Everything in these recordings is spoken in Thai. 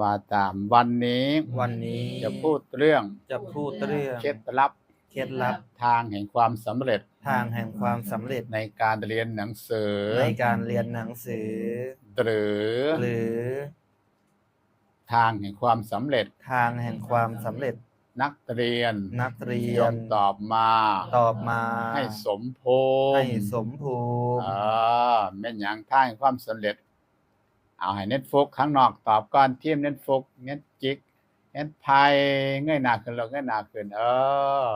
ว่าตามวันนี้วันนี้จะพูดเรื่องจะพูดเรื่องเคล็ดลับเคล็ดลับทางแห่งความสำเร็จทางแห่งความสำเร็จในการเรียนหนังสือ ในการเรียนหนังสือ หรือหรือ ทางแห่งความสำเร็จทางแห่งความสำเร็จ นักเรียนนักเรียยนมตอบมา ตอบมา ให้สมพงให้ษ์สมภูมิอ่าแม่นหยังทางแห่งความสำเร็จ เอาให้เน็ตฟุกข้างนอกตอบก่อนทีมเน็ตฟุกเน็ตจิกเน็ตไพเงยหน้าขึ้นลงเงยหน้าขึ้น เออ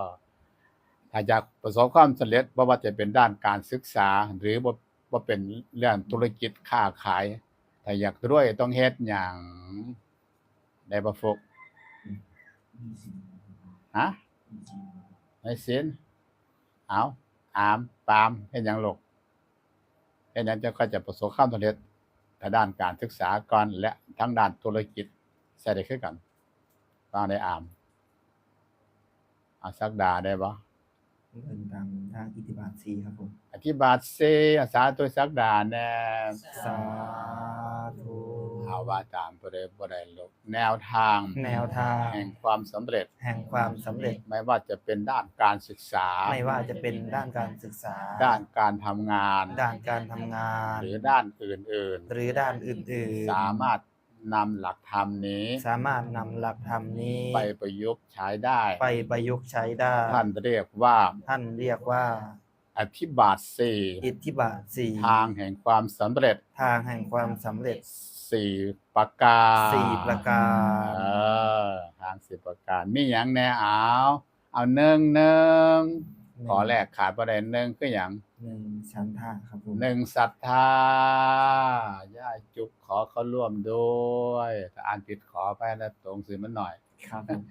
ถ้าอยากประสบความสำเร็จบ่ว่าจะเป็นด้านการศึกษา หรือบ่บ่เป็นเรื่องธุรกิจค้าขาย ถ้าอยากรวยต้องเฮ็ดหยังได้บ่ฟุกฮะให้สินเอาอามปามเฮ็ดหยังลูกเฮ็ดหยังจะก็จะประสบความสำเร็จ ทางด้านการศึกษาก่อนและทั้งด้านธุรกิจใส่ได้คือกันฟังได้อามเอาสักดาได้บ่เดินตามทางอิทธิบาทสีครับผมอธิบาทเซอาสาตัวสักดาแน่สาธุ เอาว่าตามบ่ได้บ่ได้ลบแนวทาง แนวทาง แห่งความสำเร็จ แห่งความสำเร็จ ไม่ว่าจะเป็นด้านการศึกษา ไม่ว่าจะเป็นด้านการศึกษา ด้านการทำงาน ด้านการทำงาน หรือด้านอื่นหรือด้านอื่นๆสามารถนำหลักธรรมนี้สามารถนำหลักธรรมนี้ไปประยุกต์ใช้ได้ ไปประยุกต์ใช้ได้ ท่านเรียกว่าท่านเรียกว่า อธิบาทสี่อิทธิบาทสี่ทางแห่งความสำเร็จทางแห่งความสำเร็จ สี่ประการสี่ประการเออทางสี่ประการมีหยังแน่เอาเอาหนึ่งหนึ่งขอแรกขาดประเด็นหนึ่งคืออย่างหนึ่งชั้นท่าครับผมหนึ่งศรัทธาย่าจุกขอเขาร่วมด้วยถ้าอ่านผิดขอไปแล้วตรงสื่อมันหน่อย ครับผม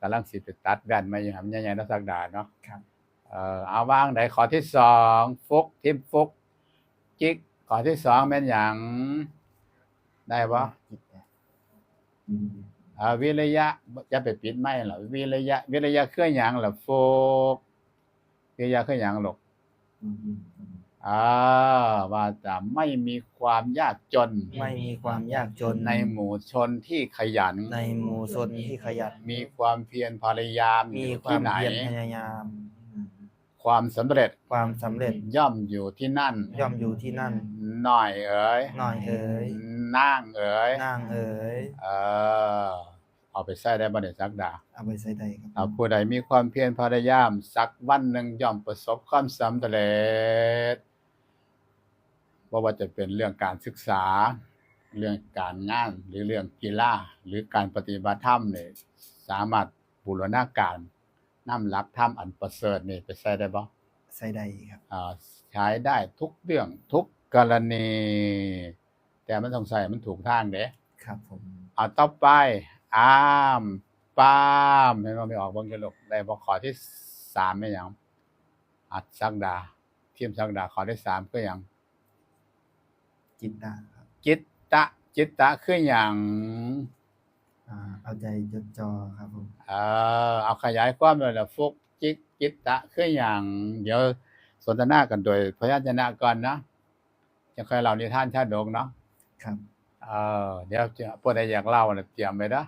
กำลังสิไปตัดแว่นมาอยู่หำใหญ่ๆนักสักดาเนาะครับเอ่อเอาว่างไหนขอที่สองฟุกทิมฟุก จิกขอที่สองแม่นหยัง ได้ปะจิตแปดอ่าวิริยะจะไปปิดไม่หรอวิริยะวิริยะเครื่องหยังหรอฟุกวิริยะเครื่องหยังหรอกอ่าว่าจะไม่มีความยากจน ไม่มีความยากจนในหมู่ชนที่ขยัน ในหมู่ชนที่ขยัน มีความเพียรพยายามมีอยู่ควาที่มไหนเพียรพยายาม ความสำเร็จความสำเร็จย่อมอยู่ที่นั่น ย่อมอยู่ที่นั่น หน่อยเอ๋ยหน่อยเอ๋ย นั่งเอ๋ยนางเอ๋ยเออเอาไปใส่ได้บ่ได้สักดาเอาไปใส่ใดครับถ้าผู้ใดมีความเพียรพยายามสักวันหนึ่งย่อมประสบความสำเร็จบ่ว่าจะเป็นเรื่องการศึกษา เรื่องการงานหรือเรื่องกีฬาหรือการปฏิบัติธรรมเนี่ยสามารถบูรณาการนำหลักธรรมอันประเสริฐนี่ไปใช้ได้บ่ใส่ใดครับอ่าใช้ได้ทุกเรื่องทุกกรณี แต่มันต้องใส่มันถูกทางเด้ครับผมเอาต่อไปอามปามเห็นว่าไม่ออกเบิ่งจะลูกได้บ่ขอที่สามไม่หยังอัดสักดาทีมสักดาขอที่สามคือหยังจิตตาครับจิตตะ จิตตะคือหยังอ่าเอาใจจดจ่อครับผมเออเอาขยายความเลยละฟุกจิตจิตตะคือหยังเดี๋ยวสนทนากันโดยพยัญชนะก่อนนะจะค่อยเล่านิทานชาดกเนาะ ครับเออเดี๋ยวจะพวกใดอยากเล่าน่ะเตรียมไว้นะ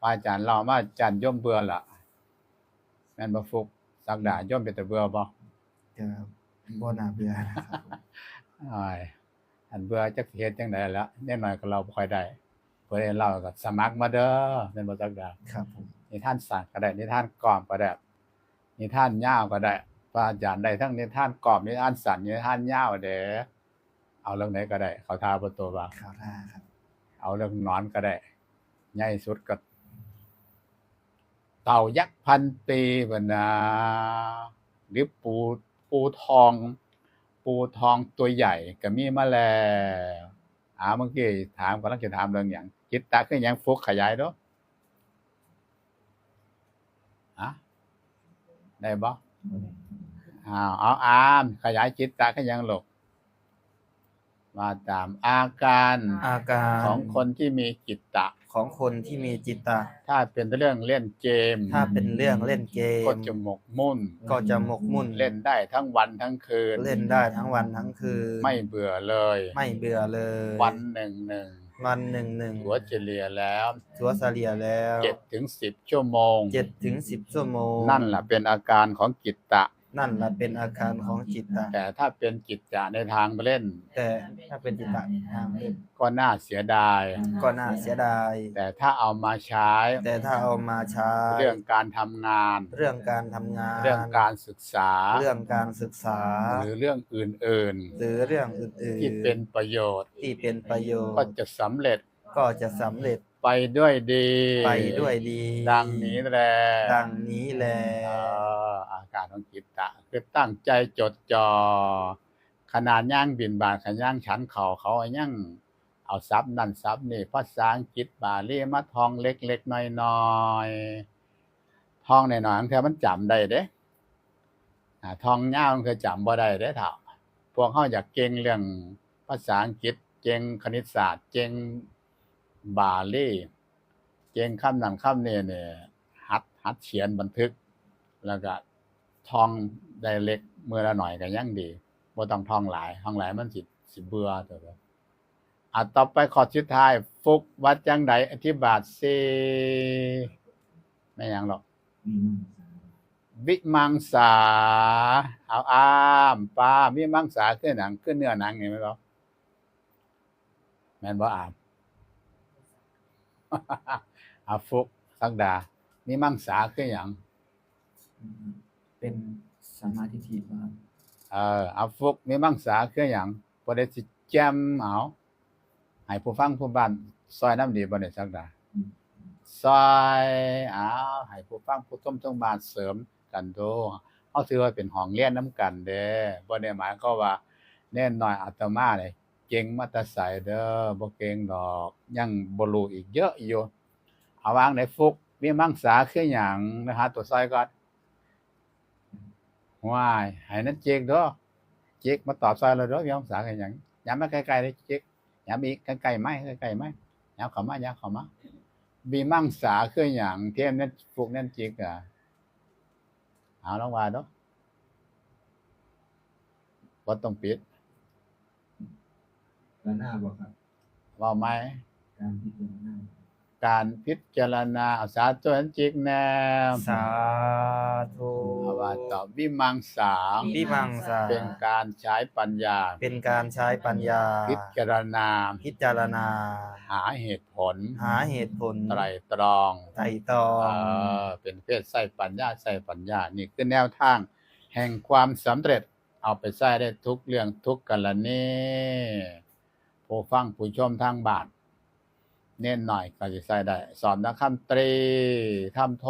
ว่าอาจารย์เล่ามาอาจารย์ย่อมเบื่อละแม่นบ่ฟุกสักดาย่อมเป็นแต่เบื่อบ่จะบ่น่าเบื่อนะครับผมอ้ายอันเบื่อจักสิเฮ็ดจังไดล่ะแน่หน่อยก็เราบ่ค่อยได้เพิ่นให้เล่าก็สมัครมาเด้อแม่นบ่สักดาครับผมนิทานสั้นก็ได้นิทานกล่อมก็ได้นิทานยาวก็ได้พระอาจารย์ได้ทั้งนิทานกล่อมนิทานสั้นนิทานยาวเด้อ เอาเรื่องไหนก็ได้ เขาทาบ่ตัวว่าข่าวท่าครับ เอาเรื่องหนอนก็ได้ใหญ่สุดก็ เต่ายักษ์พันปีบนนะหรือปูปูทอง ปูทองตัวใหญ่ก็มีมาแล้วอ่าเมื่อกี้ถามกำลังจะถามเรื่องอย่างจิตตะคือหยังฟุกขยายเด้ออะได้บ่อ้าวเอาอาม ขยายจิตตะคือหยังหลก มาตามอาการอาการของคนที่มีจิตตะ ของคนที่มีจิตตะ ถ้าเป็นเรื่องเล่นเกม ถ้าเป็นเรื่องเล่นเกม ก็จะหมกมุ่น ก็จะหมกมุ่นเล่นได้ทั้งวันทั้งคืน เล่นได้ทั้งวันทั้งคืน ไม่เบื่อเลย ไม่เบื่อเลย วันหนึ่งหนึ่งวันหนึ่งหนึ่งถัวเฉลี่ยแล้วถัวเฉลี่ยแล้วเจ็ดถึงสิบชั่วโมงเจ็ดถึงสิบชั่วโมง นั่นแหละเป็นอาการของจิตตะ นั่นแหละเป็นอาการของจิตตะแต่ถ้าเป็นจิตจะในทางเล่น แต่ถ้าเป็นจิตตะทางเล่นก็น่าเสียดาย ก็น่าเสียดาย แต่ถ้าเอามาใช้ แต่ถ้าเอามาใช้ เรื่องการทำงาน เรื่องการทำงานเรื่องการศึกษา เรื่องการศึกษา หรือเรื่องอื่นหรือเรื่องอื่นๆ ๆที่เป็นประโยชน์ ที่เป็นประโยชน์ก็จะสำเร็จก็จะสำเร็จ ไปด้วยดี ไปด้วยดี ดังนี้แหละดังนี้แลเอ่ออาการของจิตตะคือตั้งใจจดจ่อขนาดย่างบินบาทขย่างฉันเขาเขาเอาย่างเอาซับนั่นซับนี่ภาษาอังกฤษบาลีมาทองเล็กๆน้อยๆทองหน่อยๆบางเทีมันจำได้เด้อ่าทองยาวมันคือจำบ่ได้เด้เถ่าพวกเขาอยากเก่งเรื่องภาษาอังกฤษเก่งคณิตศาสตร์เก่ง บาลีเก่งคำนั้นคำนี้เนี่ยหัดหัดเขียนบันทึก แล้วก็ท่องได้เล็กมือละหน่อยก็ยังดีบ่ต้องท่องหลายท่องหลายมันสิสิเบื่อตัวเด้ออะต่อไปข้อสุดท้าย ฟุกวัดจังไดอธิบายสิไม่ยังหรอกวิมังสาเอาอามปลาวิมังสาคือหนังคือเนื้อหนังเห็นไหมครับแม่นบ่อาม อาฟุกสักดาวิมังสาคือหยังเป็นสัมมาทิฏฐิว่าเออเอาฟุกมีมังสาคือหยังบ่ได้สิแจมเอาให้ผู้ฟังผู้บ้านซอยน้ำดีบ่ได้สักดาซอยเอาให้ผู้ฟังผู้ชมทั้งบ้านเสริมกันโดเฮาถือว่าเป็นห้องเรียนนํกันเด้บ่ได้หมายความว่าแน่นน้อยอาตมาเนี่ยเก่งมาแต่ไสเด้อบ่เก่งดอก ยังบ่รู้อีกเยอะอยู่เอาวางในฟุกมีมังสาคือหยังนะฮะตัวซอยก่อนว้ายให้นั่นเจ๊กเด้อเจ๊กมาตอบซอยเราเด้อพี่น้องสาวกันหยังย้ำมาใกล้ๆเลยเจ๊กย้ำอีกใกล้ๆไหมใกล้ๆไหมย้ำเข้ามาย้ำเข้ามาบีมั่งสาคือหยังเทียมนั่นพวกนั่นเจ๊กอะเอาลองว่าเด้อบ่ต้องปิด แล้วหน้าบอกครับเว้าไหมการพิจารณาการพิจารณาเอาสาตัวนั้นจิกแนวสาธุเอาว่าตอบวิมังสาวิมังสาเป็นการใช้ปัญญา เป็นการใช้ปัญญา พิจารณา พิจารณา หาเหตุผล หาเหตุผลไตรตรองไตรตรอเองอเป็นเพศใส่ปัญญาใส่ปัญญา นี่คือแนวทาง แห่งความสำเร็จเอาไปใช้ได้ทุกเรื่องทุกกรณี ผู้ฟังผู้ชมทางบ้าน เน้นหน่อยก็จะใส่ได้ สอนนักคำตรีทำโท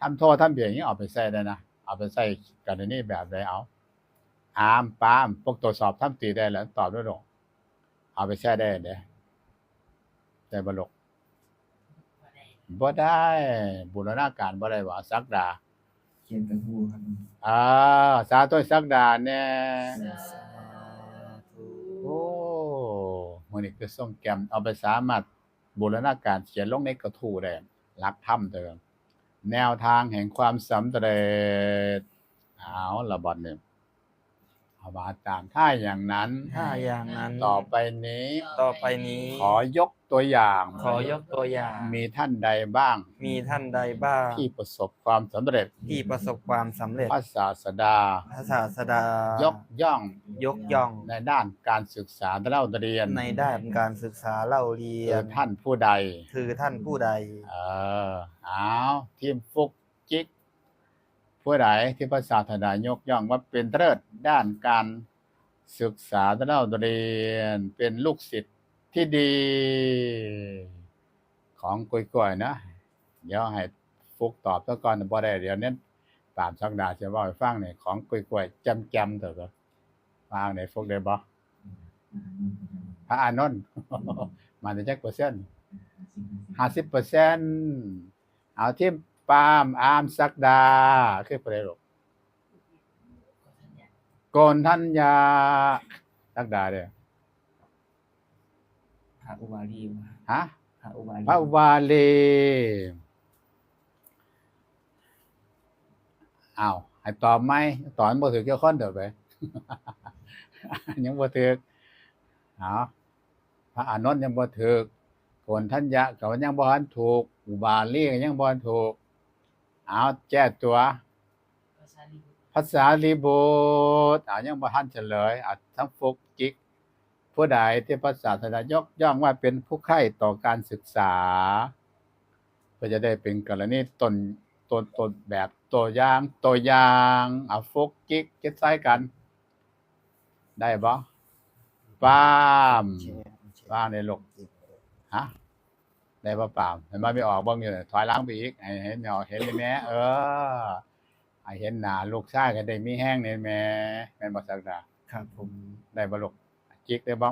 ทำโททำเบียอย่างนี้เอาไปใส่ได้นะ เอาไปใส่กรณีแบบใดเอาอามปามพวกตรวจสอบทำตรีได้แล้วตอบด้วยหรอกเอาไปใช้ได้เด้ได้บลกบ่ได้บูรณาการบ่ได้ว่าสักดาเขียนกระทู้ครับอ่าสาธุสักดาแน่ส มื้อนี้คือส่งแกมเอาไปสามารถบูรณาการเขียนลงในกระทู้ได้หลักธรรมเด้อแนวทางแห่งความสำเร็จเอาละบัดนี้เอาว่าตามถ้าอย่างนั้น ถ้าอย่างนั้น ต่อไปนี้ ต่อไปนี้ ขอยก ตัวอย่าง ขอยกตัวอย่าง มีท่านใดบ้าง มีท่านใดบ้าง ที่ประสบความสำเร็จที่ประสบความสำเร็จพระศาสดา พระศาสดา ยกย่องยกย่องในด้านการศึกษาเล่าเรียน ในด้านการศึกษาเล่าเรียคือนท่านผู้ใด คือท่านผู้ใด เออเอาทีมฟุกจิกผู้ใดที่พระศาสดายกย่องว่าเป็นเลิศด้านการศึกษาเล่าเรียนเป็นลูกศิษย์ ที่ดีของกล้วยๆนะเดี๋ยวให้ฟุกตอบซะก่อนบ่ได้เดี๋ยวนี้ตามสักดาจะว่าให้ฟังเนี่ยของกล้วยๆจำๆเถอะฟังในฟุกได้บ่พระอานนท์มันจะจักเปอร์เซ็นต์ห้าสิบเปอร์เซ็นต์เอาที่ปาล์มอามสักดาคือประเดี๋ยวโกนทัญญาสักดาเด้อพ ระอุบาลีว่าฮะพระอุบาลีพระวาลีอ้าวให้ตอบไหมตอบบ่ถือเกี่ยวข้องเด้อไปยังบ่ถือเอาพระระอานนท์ยังบ่ถูกโกนทัญญะก็ยังบ่ทันถูก อุบาลีก็ยังบ่ทันถูกเอาแก้ตัวภาษาลีบุตรเอายังบ่ทันเฉลยเอาทั้งฟุกจิก ผู้ใดที่พระศาสดายกย่องว่าเป็นผู้ใคร่ต่อการศึกษาเพื่อจะได้เป็นกรณีตนตนตนแบบตัวอย่างตัวอย่างเอาฟุกจิกเก็ดใส่กัน ได้บ่ป้ามแชร์แชร์ป้ามในโลกฮะได้ป่ะเปล่าเห็นมาไม่ออกบ้างอยู่เนี่ยถอยหล้างไปอีกให้เห็นเนาะเห็นเลยแม่เออให้เห็นหน้าลูกชายก็ได้มีแห้งในแม่แม่นบ่สักดาครับผมได้บ่ลูก จิกได้บ่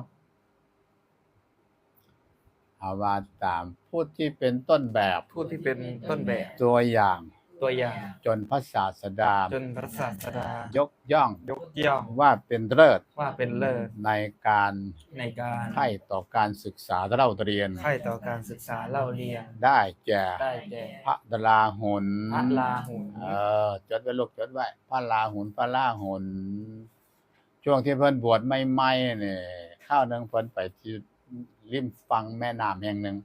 เอาว่าตามผู้ที่เป็นต้นแบบผู้ที่เป็นต้นแบบตัวอย่างตัวอย่าง จนพระศาสดา จนพระศาสดายกย่องยกย่องว่าเป็นเลิศว่าเป็นเลิศในการในการใคร่ต่อการศึกษาเล่าเรียนใคร่ต่อการศึกษาเล่าเรียน ได้แก่ได้แก่พระดลาหุนพระลาหุนเออจดไว้ลูกจดไว้พระลาหุนพระลาหุน ช่วงที่เพิ่นบวชใหม่ๆนี่ข้าวหนึงเพิ่นไปที่ริมฝั่งแม่น้ำแห่งหนึ่ง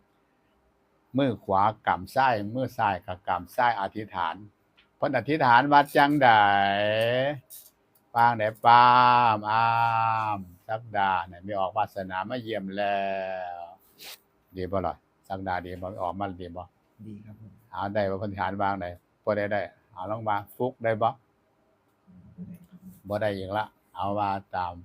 มือขวากำซ้ายมือซ้ายกับกำซ้ายอธิษฐานเพิ่นอธิษฐานว่าจังไดปางได้ปามอามสักดาเนี่ยมีออกวาสนามาเยี่ยมแล้วดีบ่ล่ะสักดาดีบ่ออกมาดีบ่ดีครับผมเอาได้ว่าเพิ่นสิหารวางได้บ่ได้ได้เอาลองวางฟุกได้บ่บ่ได้อีกละ เอาว่าตาม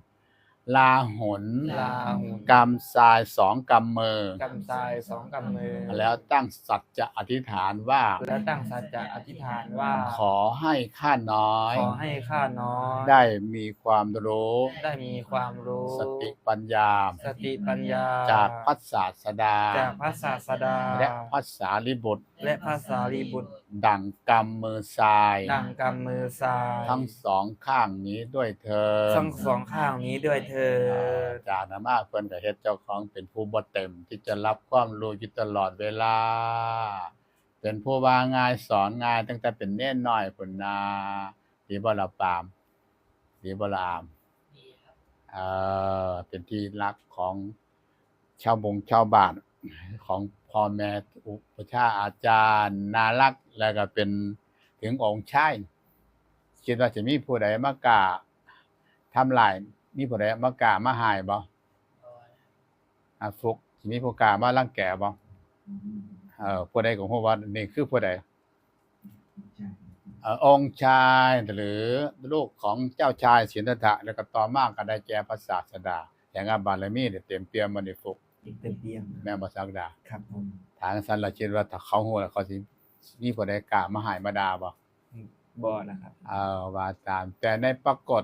ลาหนลาหุน กำทรายสองกำมือ กำทรายสองกำมือแล้วตั้งสัจจะอธิษฐานว่า แล้วตั้งสัจจะอธิษฐานว่า ขอให้ข้าน้อย ขอให้ข้าน้อยได้มีความรู้ ได้มีความรู้ สติปัญญา สติปัญญาจากพระศาสดา จากพระศาสดา และพระสารีบุตร และพระสารีบุตร ดังกำมือทราย ดังกำมือทรายทั้งสองข้างนี้ด้วยเธอญทั้งสองข้างนี้ด้วยเธอญจานามาเพิ่นก็เฮ็ดเจ้าของเป็นผู้บ่เต็ม ที่จะรับความรู้อยู่ตลอดเวลา เป็นผู้ว่าง่ายสอนง่ายตั้งแต่เป็นเน้นน้อยพุ่นนาดีบ่ล่ะปามดีบ่ล่ะอามเอ่อเป็นที่รักของชาวบงชาวบ้านของพ่อแม่อุปชฌาย์อาจารย์ น่ารัก แล้วก็เป็นถึงองค์ชายคิดว่าจะมีผู้ใดมากล้าทำลายมีผู้ใดมากล้ามาหายบ่อะฟุกสิมีผู้กล้ามารังแกบ่เอ่อผู้ใดก็ฮู้ว่านี่คือผู้ใดใช่เอ่อองค์ชายหรือลูกของเจ้าชายสินธัตถะแล้วก็ต่อมาก็ได้แก่พระศาสดาอย่างงานบารมีเนี่ยเต็มเปี่ยมมาในฟุกอีกเต็มเตียมแม่บ่สักดาครับผมทางสันเราคิดว่าถ้าเขาฮู้แล้วเขาสิ มีผู้ใดกล้ามาหายมาด่าบ่บ่นะครับ เอ่อว่าตาม แต่ในปรากฏ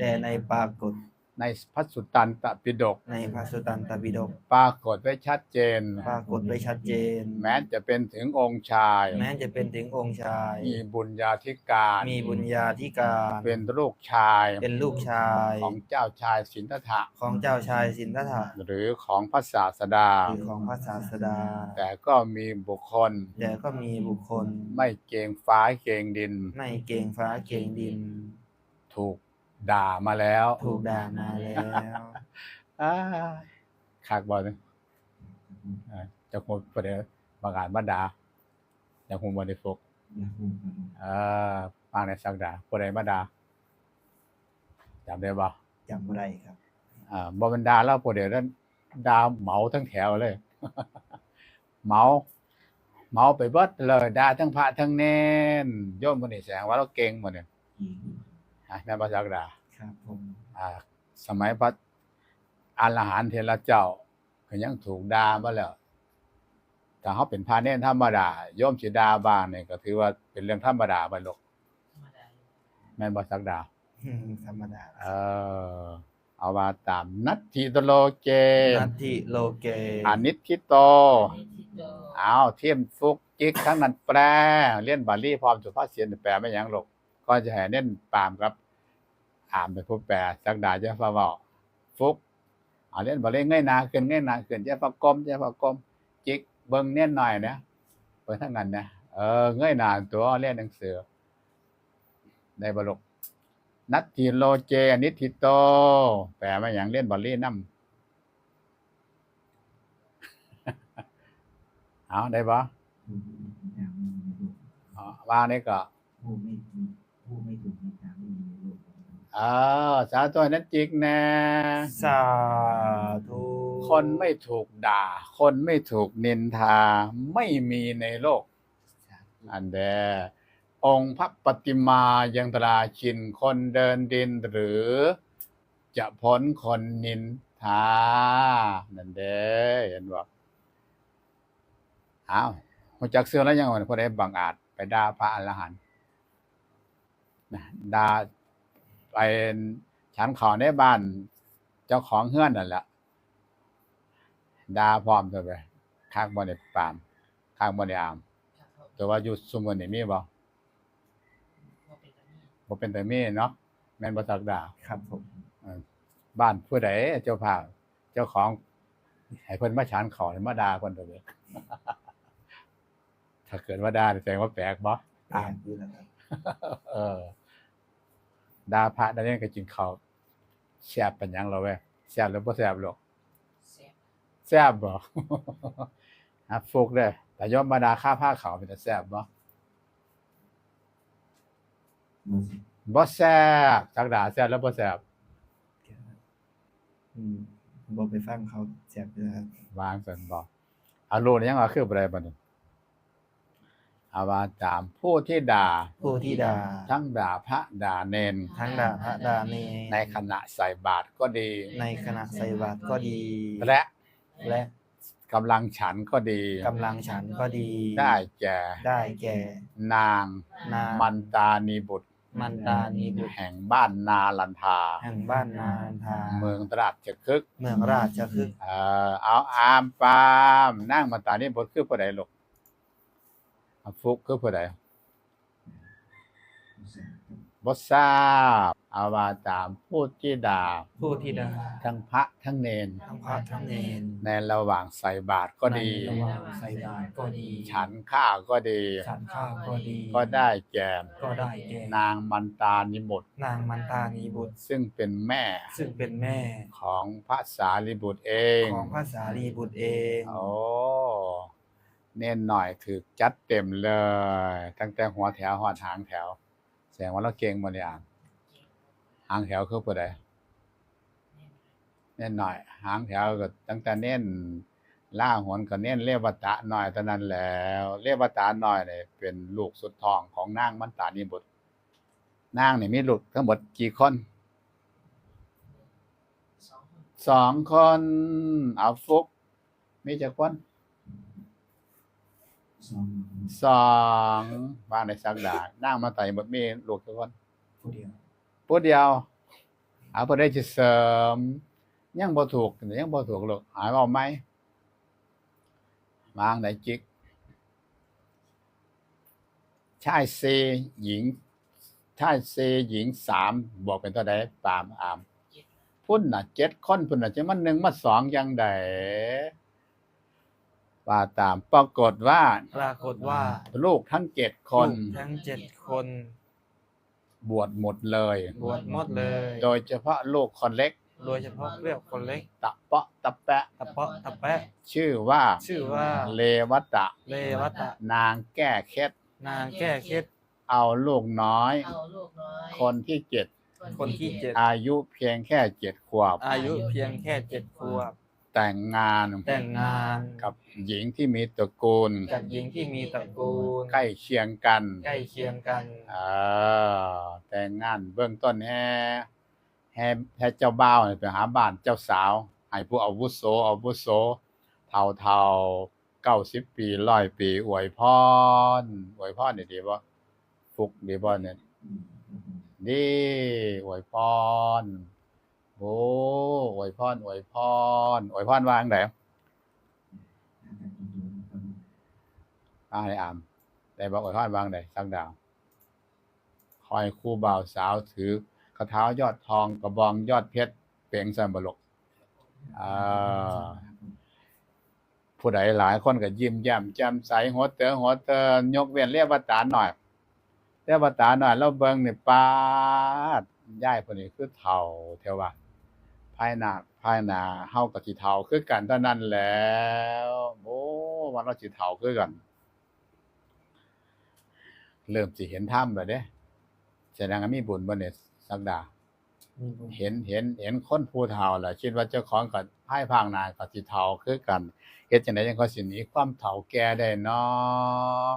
แต่ในปรากฏ ในพระสุตตันตปิฎกในพระสุตันตปิฎกปรากฏไว้ชัดเจน ปรากฏไว้ชัดเจน แม้จะเป็นถึงองค์ชาย แม้จะเป็นถึงองค์ชาย มีบุญญาธิการ มีบุญญาธิการ เป็นลูกชาย เป็นลูกชาย ของเจ้าชายสินธัตถะของเจ้าชายสินธัตถะหรือของพระศาสดาหรือของพระศาสดา แต่ก็มีบุคคล แต่ก็มีบุคคล ไม่เกรงฟ้าเกรงดิน ไม่เกรงฟ้าเกรงดิน ถูก ด่ามาแล้วถูกด่ามาแล้วอ้ายคักบ่เนี่ยอ่าเจะคงประเดี๋ยวบางอาจมาด่าเจะคงบ่ได้ฟกอยากรู้ครับเอ่าปางในสักด่าผู้ใดมาด่าจำได้บ่จำบ่ได้ครับอ่าบ่แมันด่าแล้วผู้เดียวนั้นด่าเหมาทั้งแถวเลยเหมาเหมาไปเบิดเลยด่าทั้งพระทั้งเนนโยมคนนี้แสดงว่าเราเก่งหมดเนี่ย อีกอะแม่นบ่สักด่าครับผมอ่าสมัยพระอรหันต์เทระเจ้าก็ยังถูกด่ามาแล้วถ้าเขาเป็นพระเนนธรรมดาโยมสิด่าบ้างเนี่ยก็ถือว่าเป็นเรื่องธรรมดาไปหรอกแม่นบ่สักดาอืมธรรมดา เออ เอาว่าตามนัตถิตโลเกนัตถิโลเกอนิจทิโตเอาเทียมฟุกจิกทั้งนั้นแปลเรียนบาลีพร้อมสุภาพเสียนแปลไม่หยังหรอก ก็จะให้เน้นปามครับอ่านไปผู้แปลสักดาจะฟ้าเว้าฟุกเอาเล่นบาลีง่ายหนาขึ้นง่ายหนาขึ้นจะฟ้ากลมจะฟ้ากลมจิกเบิ่งเน้นหน่อยนะเบิ่งทั้งนั้นนะเออง่ายหนาตัวเล่นหนังสือได้บลกนัตถิโลเจอนิทิโต แปลมาอย่างเล่นบาลีนำเอาได้บ่ผู้มีในทางไม่มีในโลกอ๋อว่างนี่ก็ ผู้ไม่มีผู้ไม่ถูกในทางไม่มีในโลกเออสาธุให้นั้นจิกแน่สาธุคนไม่ถูกด่า คนไม่ถูกนินทาไม่มีในโลก อันเดองค์พระปฏิมายังตราชินคนเดินดินหรือ จะพ้นคนนินทา นั่นเด้เห็นบ่อ้าวหัวจักเสื้อแล้วยังวันพอได้บังอาจไปด่าพระอรหันต์นะ ด่าไปฉันเขอในบ้านเจ้าของเฮือนนั่นแหละด่าพร้อมตัวไปข้างบ่ได้ปาม ข้างบ่ได้อาม แต่ว่าอยู่ซุมื้อนี้มีบ่บ่เป็นแต่มีเนาะแม่นบ่สักดาครับผมบ้านผู้ใดเจ้าภาพเจ้าของให้เพิ่นมาฉานขอให้มาด่าเพิ่นตัวเด้อถ้าเกิดว่าด่านี่แสดงว่าแปลกบ่อ่านอยู่แล้วครับเออ ด่าพระได้เนี่ยก็กินข้าวแซ่บปานหยังเราเว้ยแซ่บหรือบ่แซ่บหรอกแซ่บบ่ฮะฟุกเด้อแต่ยอมมาด่าค่าผ้าขาวเป็นแต่แซ่บบ่มันสิบ่แซ่บจักด่าแซ่บแล้วบ่แซ่บอืมบอกไปฟังเขาแจ็บเลยครับวางซั่นบ่อารู้ยังว่าคือบ่ได้บัดนี้ อาว่าตามผู้ที่ด่าผู้ที่ด่าทั้งด่าพระด่าเนนทั้งด่าพระด่าเนรในขณะใส่บาตรก็ดี ในขณะใส่บาตรก็ดี และและกำลังฉันก็ดีกำลังฉันก็ดี ได้แก่ได้แก่ นางนางมันตานีบุตรมันตานีบุตรแห่งบ้านนาลันทา แห่งบ้านนาทา เมืองตราดจะคึก เมืองราชคฤห์เออเอาอามปามนั่งมันตานีบุตรคือผู้ใดลูกเอาฟุกคือผู้ใดผู้สร้างบ่ทราบเอาว่าตามผู้ที่ด่าผู้ที่ด่าทั้งพระทั้งเนน ทั้งพระทั้งเนรในระหว่างใส่บาตรก็ดีในระหว่างใส่บาตรก็ดี ฉันข้าวก็ดี ฉันข้าวก็ดี ก็ได้แก่ก็ได้แก่นางมันตานิบุตร นางมันตานีบุตร ซึ่งเป็นแม่ ซึ่งเป็นแม่ของพระสารีบุตรเอง ของพระสารีบุตรเอง โอ้ เน้นหน่อยถือจัดเต็มเลย ตั้งแต่หัวแถวหอดหางแถว แสดงว่าเราเก่งหมดเลยอะหางแถวคือผู้ใดเน้นหน่อย หางแถวก็ตั้งแต่เน้นล่าหนก็เน้นเรียกวตะหน่อยเท่านั้นแล้วเรียกวตะหน่อยเนี่ยเป็นลูกสุดทองของนางมันตานีบุตรนางเนี่ยมีลูกทั้งหมดกี่คนสองคนเอาฟุกมีจักคน สองสองบ้านในสักดานั่งมาไต่หมดมีลูกทุกคนผู้เดียวผู้เดียวเอาเพื่อได้จะเสริมยังบ่ถูกยังบ่ถูกลูกหายเอาไหมวางไหนจิกชายเซหญิงชายเซหญิงสามบอกเป็นเท่าใดตามอาม พุ่นน่ะเจ็ดคนพุ่นน่ะจะมันหนึ่งมาสองยังได ว่าตามปรากฏว่าปรากฏว่าลูกทั้งเจ็ดคน ลูกทั้งเจ็ดคน บวชหมดเลย บวชหมดเลย โดยเฉพาะลูกคนเล็ก โดยเฉพาะเรียกคนเล็กตะเปาะตะแปะ ตะเปาะตะแปะ ชื่อว่า ชื่อว่าเลวัตะ เลวัตะ นางแก้เคล็ดนางแก้เคล็ดเอาลูกน้อยเอาลูกน้อยคนที่เจ็ดคนที่เจ็ดอายุเพียงแค่เจ็ดขวบ อายุเพียงแค่เจ็ดขวบ แต่งงานแต่งงานกับหญิงที่มีตระกูลกับหญิงที่มีตระกูลใกล้เคียงกันใกล้เคียงกันเออแต่งงานเบื้องต้นแห่แห่แห่เจ้าบ่าวนี่ไปหาบ้านเจ้าสาวให้ผู้อาวุโสอาวุโสเท่าเท่าเก้าสิบปีร้อยปีอวยพรอวยพรนี่ดีบ่ฟุกดีบ่เนี่ยอืมอืมอืมดีอวยพร โอ้อวยพรอวยพรอวยพรวางไดอาจารย์คุณดูนอ่าได้อ่านได้บอกอวยพรวางไดสักดาว คอยคู่บ่าวสาวถือกระเท้ายอดทองกระบองยอดเพชรเปล่งสันบลกอ่าผู้ใดหลายคนก็ยิ้มแย้มแจ่มใสหัวเตอหัวเตอยกเว้นเรียกว่าตาหน่อยเรียกว่าตาหน่อยแล้วเบิ่งนี่ปาดย้ายคนนี้คือเฒ่าเทว่า ภายหน้าภายหน้าเฮากับสิเฒ่าคือกันเท่านั้นแหล้วโอ้ว่าเราสิเฒ่าคือกัน เริ่มสิเห็นถ้ำแล้วเด้แสดงว่ามีบุญบ่เนี่ยสักดามีบุญเห็นเห็น เห็นคนผู้เฒ่าแหละคิดว่าเจ้าของก็พ่ายพางหนายก็สิเฒ่าคือกันเฮ็ดจังได๋จังเขาสิหนีความเฒ่าแก่ได้เนาะ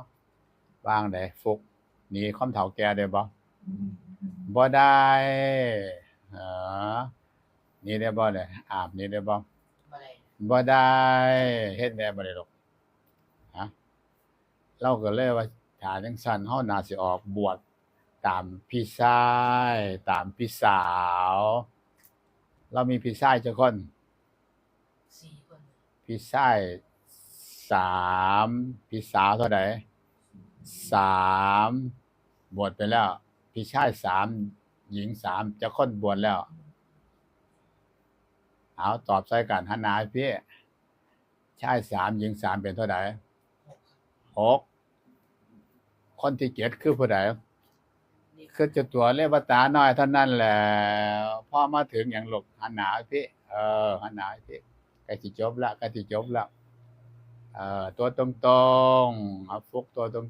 วางได้ฟุกหนีความเฒ่าแก่ได้บ่อืมบ่ได้เออห นี่ได้บ่เนี่ยอาบหนี่ได้บ่บ่ได้เฮ็ดแม่บ่ได้หรอกฮะเราก็เลยว่าถ้าจังซั่นเฮาน่าสิออกบวชตามพี่ชายตามพี่สาว เรามีพี่ชายจักคนสี่คนพี่ชายสามพี่สาวเท่าใดสามบวชไปแล้ว พี่ชายสามหญิงสามจะคนบวชแล้ว เอาตอบใส่กันหันหนาให้พี่ชายสามหญิงสามเป็นเท่าใดหกครับหกคนที่เจ็ดคือผู้ใดนี่คือเจะตัวเลวตาน้อยเท่านั้นแหละพอมาถึงอย่างหลกหันหนาให้พี่เออหันหนาให้พี่ใกล้สิจบละใกล้สิจบละเอ่อตัวตรงๆเอาฟุกตัวตร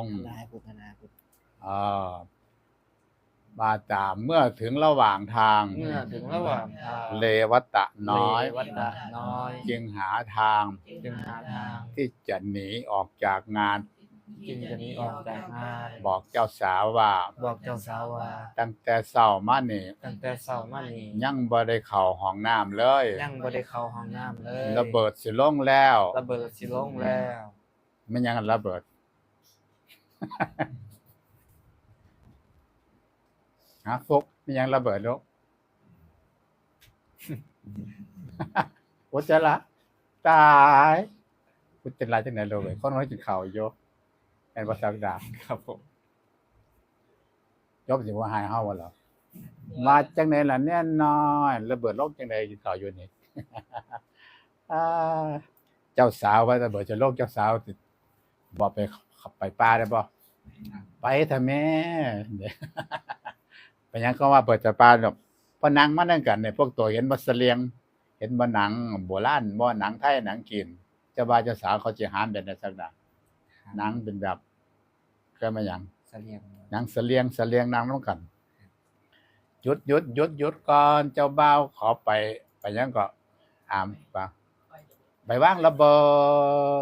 งนาให้ปุ๊บนาปุ๊บๆเออ มาตามเมื่อถึงระหว่างทาง เมื่อถึงระหว่างทางเลวตะน้อย เลวัตตะน้อย จึงหาทางจึงหาทาง ที่จะหนีออกจากงาน จึงจะหนีออกจากงานบอกเจ้าสาวว่า บอกเจ้าสาวว่า ตั้งแต่เช้ามานี่ตั้งแต่เช้ามานี้ยังบ่ได้เข้าห้องน้ำเลย ยังบ่ได้เข้าห้องน้ำเลยระเบิดสิลงแล้ว ระเบิดสิลงแล้ว มันยังระเบิด ฮะฟุกมันยังระเบิดลูกอุจจาระตายอุจจาระจังไหนลูกเอ้ยคนน้อยกินข้าวอยู่แอนบ่สักดาครับผมจบสิว่าหายเฮาบ่ล่ะมาจังไหนล่ะแน่น้อยระเบิดลงจังไดกินข้าวอยู่นี่อ่าเจ้าสาวว่าระเบิดจะลงเจ้าสาวสิบ่ไปขับไปป่าได้บ่ไปเถอะแม่เด้ไปห ยังก็ว่าเปิดจะป่าดอกพอนั่งมานั่งกันเนี่ยพวกตัวเห็นบ่เสลียง เห็นบ่หนังโบราณบ่หนังไทยหนังจีนเจ้าบ่าวเจ้าสาวเขาสิหามแบบนั้นสักดาหนังเป็นแบบก็มาหยังเสลียงหนังเสลียงเสลียงนางน้ำกันหยุดหยุดหยุดหยุดก่อนเจ้าบ่าวขอไปไปยังก็อามปะไปเดี๋ยวไปวางระเบิ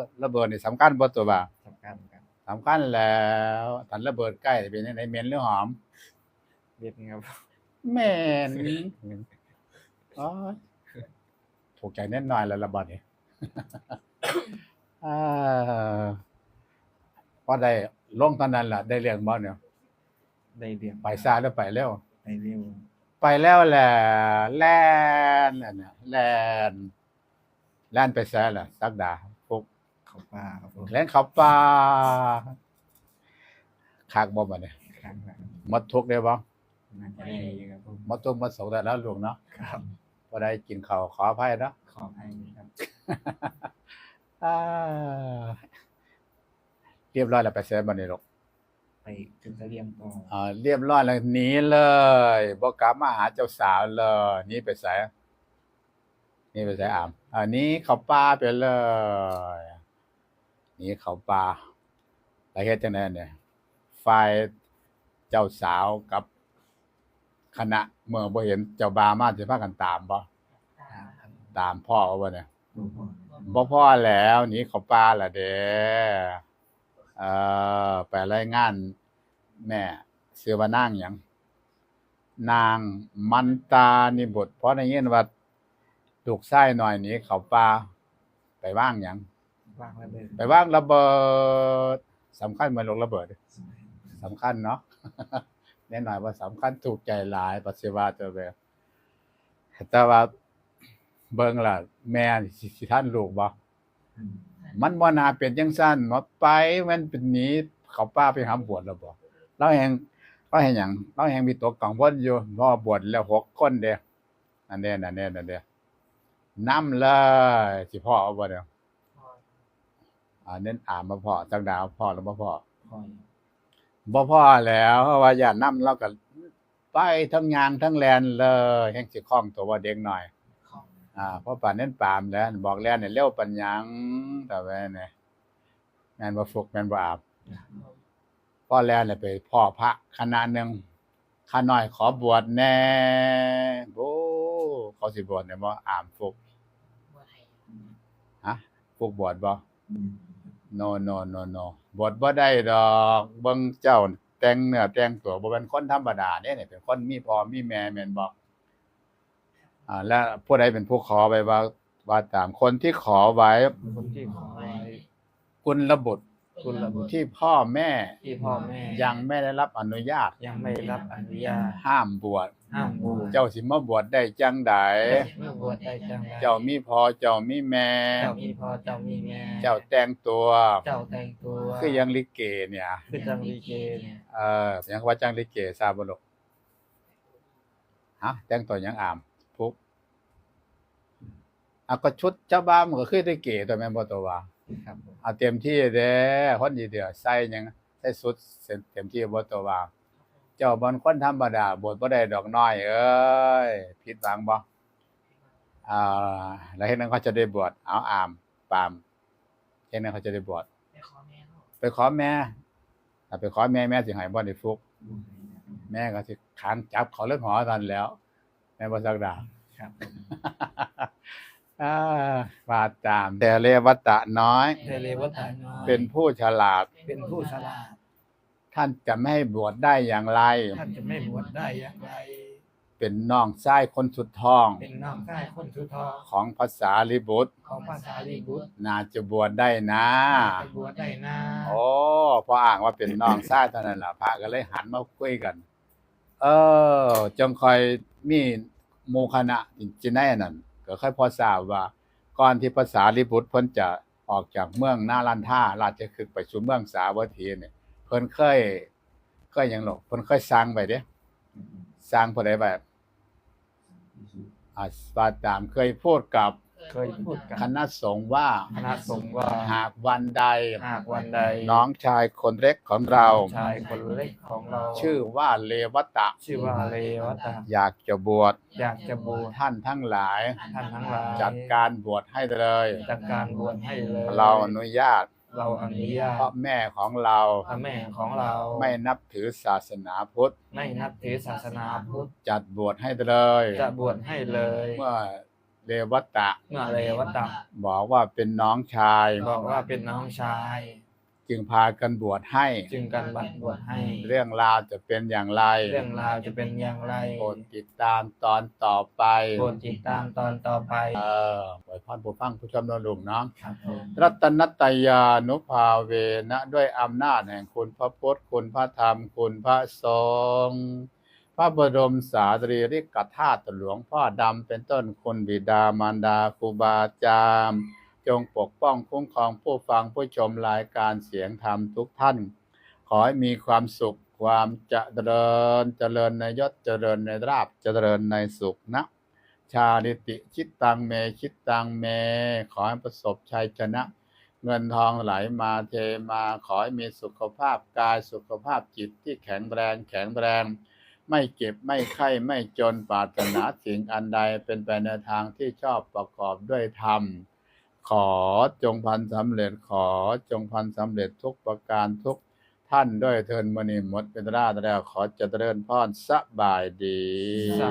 ดระเบิดนี่สำคัญบ่ตัวบ่าสำคัญครับสำคัญแล้วถันระเบิดใกล้เป็นจังไดเหม็นหรือหอม เด็ดครับเหม็นอ๋อถูกใจแน่นอนแล้วระเบิดนี่อ่าพอได้ลงเท่านั้นล่ะ ได้เรื่องบ่เนี่ยได้เรียงไปซ่าแล้วไปเร็วไปเร็วไปแล้วแหละแล่นน่ะเนี่ยแล่นแล่นไปแซ่ล่ะสักดาฟุกเขาป้าครับผมแล่นเข้าป่าคักบ่บัดเนี่ยครั้งละหมดทุกข์ได้บ่ น่าจะได้อยู่ครับผมหมดทุกข์หมดโศกได้แล้วลูกเนาะครับบ่ได้กินข้าวขออภัยเนาะขอให้ครับอ่าเรียบร้อยแล้วไปแซ่บ่นี่ลูกไปขึ้นเสลียงต่ออ่าเรียบร้อยแล้วหนีเลยบ่กลับมาหาเจ้าสาวเลยหนี่ไปไสหนี่ไปไสอามอันนี้เข้าป่าไปเลยหนี่เข้าป่าแล้วเฮ็ดจังได๋เนี่ยฝ่ายเจ้าสาวกับ คณะเมื่อบ่เห็นเจ้าบ่าวมาสิพากันตามบ่ตามครับตามพ่อเอาบ่เนี่ยหลวงพ่อบ่พอแล้วหนีเข้าป่าละเด้เอ่อไปรายงาน แม่ชื่อว่านางหยังนางมันตานิบทเพราะได้ยินว่าลูกชายน้อยหนีเข้าป่าไปว่างหยังวางระเบิดไปว่างระเบิดสำคัญเหมือนลงระเบิดสำคัญเนาะ แน่นอนว่าสำคัญถูกใจหลายปัสสาวะตัวแบบแต่ว่าเบิ่งล่ะ แม่สิสิท่านลูกบ่อืมมันบ่น่าเป็นจังซั่นมาไปมันเป็นหนีเขาป้าไปหาบวชแล้วบ่เราแฮงเราแฮงหยังเราแฮงมีตัวกังวลอยู่เพราะว่าบวชแล้วหกคนเด้นั่นเด้นั่นเด้นั่นเด้นำเลยสิพ่อเอาบ่เด้อพออ่าเน้นอ่านมาพ่อจักดาวพ่อแล้วบ่พ่อคอย บ่พ่อแล้วเพราะว่าอย่านำเราก็ไปทั้งยางทั้งแลนเลยแฮงสิคล่องตัวว่าเด็กหน่อยของอ่าเพราะป่านนั้นปามแล้วบอกแล้วเนี่ยเร็วปัญญังแต่ว่าเนี่ยแม่นบ่ฟุกแม่นบ่อาบพ่อแล้วเนี่ยไปพ่อพระคณะหนึงข้าน้อยขอบวชแน่โอ้เขาสิบวชเนี่ยบ่อามฟุกบัวไทยฮะฟุกบวชบ่ อืม no no no no บวชบ่ได้ดอกเบิ่งเจ้า แต่งเนื้อแต่งตัวบ่เป็นคนธรรมดาเด้เนี่ยเป็นคนมีพ่อมีแม่แม่นบ่อ่า แล้วผู้ใดเป็นผู้ขอไปว่าว่าตามคนที่ขอไว้คนที่ขอไว้กุลบุตรกุลบุ ตรที่พ่อแม่ที่พ่อแม่ยังไม่ได้รับอนุญาต ยังไม่รับอนุญาต ห้ามบวชห้ามบวชเจ้าสิมาบวชได้จังใดเมื่อบวชได้จังใดเจ้ามีพ่อเจ้ามีแม่เจ้ามีพ่อเจ้ามีแม่เจ้าแต่งตัว เจ้าแต่งตัวคือยังลิเกเนี่ยคือจังลีเกเนี่ยเออยังว่าจังลิเกทราบบ่ลูกฮะแต่งตัวยังอามพุกอะก็ชุดเจ้าบ้านมันก็คือลิเกตัวแม่นบ่ตัวว่า ครับผมเอาเต็มที่เด้อคนดีเดียวใส่หยังใส่สุดเต็มที่บ่ตัวว่าเจ้าบ่นคนธรรมดาบวชบ่ได้ดอกน้อย เอ้ยผิดหวังบ่อ่าแล้วเฮ็ดนั้นเขาจะได้บวชเอาอามปามเฮ็ดนั้นเขาจะได้บวชไปขอแม่เนาะไปขอแม่ถ้าไปขอแม่แม่สิให้บ่ได้ฟุกบัวไทยนะแม่ก็สิขังจับเขาเรื่องหอทันแหล้ว แม่บ่สักดาครับผม อ่าว่าตามแต่เลวตะน้อย เทเลวัตาน้อยเป็นผู้ฉลาด เป็นผู้ฉลาด ท่านจะไม่ให้บวชได้อย่างไร ท่านจะไม่บวชได้อย่างไร เป็นน้องชายคนสุดท้องเป็นน้องชายคนสุดท้องของภาษาลิบุตร ของภาษาลีบุตรน่าจะบวชได้นะ จะบวชได้นะโอ้พออ้างว่าเป็นน้องชายเท่านั้นล่ะพระก็เลยหันมาคุยกัน เออจงคอยมีหมู่คณะจิในนั่น ก็ค่อยพอทราบว่าก่อนที่ภาษาลิบุตรเพิ่นจะออกจากเมืองนาลันท่าราชคฤห์ไปสู่เมืองสาวัตถีเนี่ยเพิ่นเคยเคยหยังหรอกเพิ่นเคยสร้างไว้เด้อืมสร้างผู้ใดแบบอืมอ่าสปาตามเคยพูดกับ เคยพูดกับคณะสงฆ์ว่าคณะสงฆ์ว่าหากวันใด หากวันใด น้องชายคนเล็กของเรา ชายคนเล็กของเรา ชื่อว่าเลวตะ ชื่อว่าเลวตาอยากจะบวช อยากจะบวช ท่านทั้งหลาย ท่านทั้งหลาย จัดการบวชให้เลย จัดการบวชให้เลย เราอนุญาตเราอนุญาเพราะตแม่ของเราพระแม่ของเรา ไม่นับถือศาสนาพุทธ ไม่นับถือศาสนาพุทธ จัดบวชให้เลย จะบวชให้เลย เมื่อ เลวตะ เมื่อเลวตาบอกว่าเป็นน้องชาย บอกว่าเป็นน้องชาย จึงพากันบวชให้ จึงกันบัตรบวชให้ เรื่องราวจะเป็นอย่างไร เรื่องราวจะเป็นอย่างไรโปรดติดตามตอนต่อไปโปรดติดตามตอนต่อไป เออไว้พรผู้ฟังผู้ชมนลุงเนาะครับผมรัตนตยานุภาเวนะ ด้วยอำนาจแห่งคุณพระพุทธคุณพระธรรมคุณพระสงฆ์ พระบรมสารีริกธาตุหลวงพ่อดำเป็นต้นคุณบิดามารดาครูบาอาจารย์จงปกป้องคุ้มครองผู้ฟังผู้ชมรายการเสียงธรรมทุกท่าน ขอให้มีความสุขความเจริญเจริญในยศเจริญในราบเจริญในสุขนะ ชาลิติชิตตังเมชิตตังเม ขอให้ประสบชัยชนะ เงินทองไหลมาเทมาขอให้มีสุขภาพกายสุขภาพจิตที่แข็งแรงแข็งแรง ไม่เจ็บไม่ไข้ไม่จนปรารถนาสิ่งอันใดเป็นไปในทางที่ชอบประกอบด้วยธรรม ขอจงพันสำเร็จขอจงพันสำเร็จทุกประการทุกท่านด้วยเทินมณีหมดเป็นราชแล้วขอจะเจริญพรสบายดีสา